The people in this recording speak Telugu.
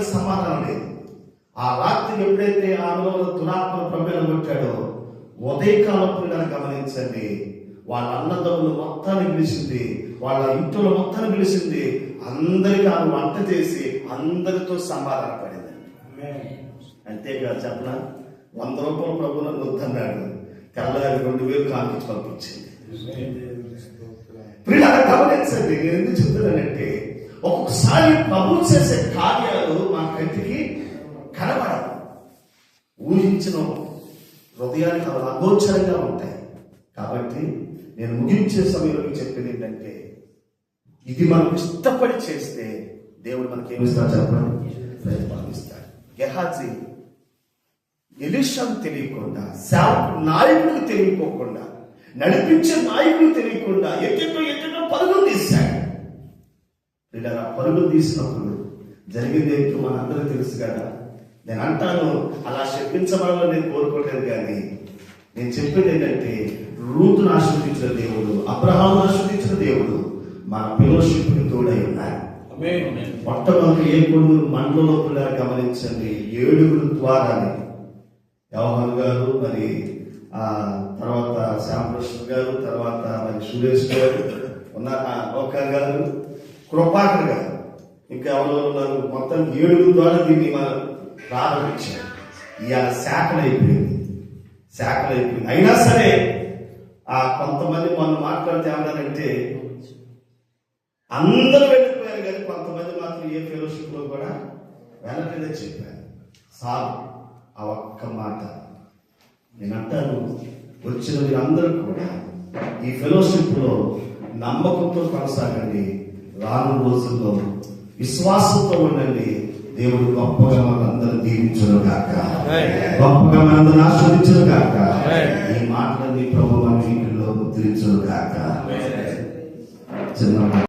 వీళ్ళకి సమాధానం లేదు. ఆ రాత్రి ఎప్పుడైతే ఆమెలో దురాత్మ ప్రమేయం కొట్టాడో ఉదయకాలం పిల్లలు గమనించండి. వాళ్ళ అన్నదమ్ములు మొత్తాన్ని పిలిచింది వాళ్ళ ఇంట్లో మొత్తాన్ని పిలిచింది అందరికీ ఆమె వంట చేసి అందరితో సమాధాన పడింది. అంతేకాదు చెప్పనా? వంద రూపాయల ప్రభుత్వం వద్దన్నాడు. తెల్లగారి రెండు వేలు కాంపించి పంపించింది. గమనించండి నేను ఎందుకు చెప్తున్నానంటే ఒక్కొక్కసారి ప్రభు చేసే కార్యాలు మా కంటికి కనబడవు. ఊహించిన హృదయానికి అవి అగోచరంగా ఉంటాయి. కాబట్టి నేను ముగించే సమయంలో మీకు చెప్పేది ఏంటంటే ఇది మనం ఇష్టపడి చేస్తే దేవుడు మనకి ఏమిస్తాడు చెప్పండి? ప్రతిపాదిస్తాడు గెహాజీ ఎలిషాకు తెలియకుండా సేవకు నాయకుడికి తెలియకోకుండా నడిపించే నాయకుడు తెలియకుండా ఎక్కడో ఎక్కడో పరుగులు తీశాడు. ఇలా పరుగులు తీసినప్పుడు జరిగింది ఏంటో మనందరూ తెలుసు కదా. నేను అంటాను అలా చెప్పించబడాలని నేను కోరుకోలేదు కానీ నేను చెప్పేది ఏంటంటే రూతును ఆశ్రదించిన దేవుడు అబ్రహాం ఆశ్రదించిన దేవుడు మన ఫెలోషిప్కి తోడై ఉన్నారు. మొట్టమొదటి ఏడుగురు మండలంలో కూడా గమనించండి ఏడుగురు ద్వారానే. వ్యవహార్ గారు మరి ఆ తర్వాత శ్యామకృష్ణ గారు తర్వాత మరి సురేష్ గారు ఉన్నారు ఒక గారు కృపాకర్ గారు ఇంకా ఎవరో ఉన్నారు? మొత్తం ఏడుగురు ద్వారా దీన్ని మనం ప్రారంభించాం ఇవాళ శాఖలు అయిపోయింది శాఖలు అయిపోయింది అయినా సరే ఆ కొంతమంది మనం మాట్లాడితే ఏమన్నారంటే అందరూ వెళ్ళిపోయారు కానీ కొంతమంది మాత్రం ఏ ఫెలోషిప్లో కూడా వెళ్ళలేదని చెప్పారు. సార్ ఆ ఒక్క మాట నేను అంటాను వచ్చిన మీరందరూ కూడా ఈ ఫెలోషిప్లో నమ్మకంతో కొనసాగండి. రాను రోజుల్లో విశ్వాసంతో ఉండండి. దేవుడు గొప్పగా మనందరూ దీవించను కాక గొప్పగా మనందరూ ఆస్వాదించను కాక ఈ మాటలన్నీ ప్రభు మన ఇంటిలో ముద్రించను కాక చిన్న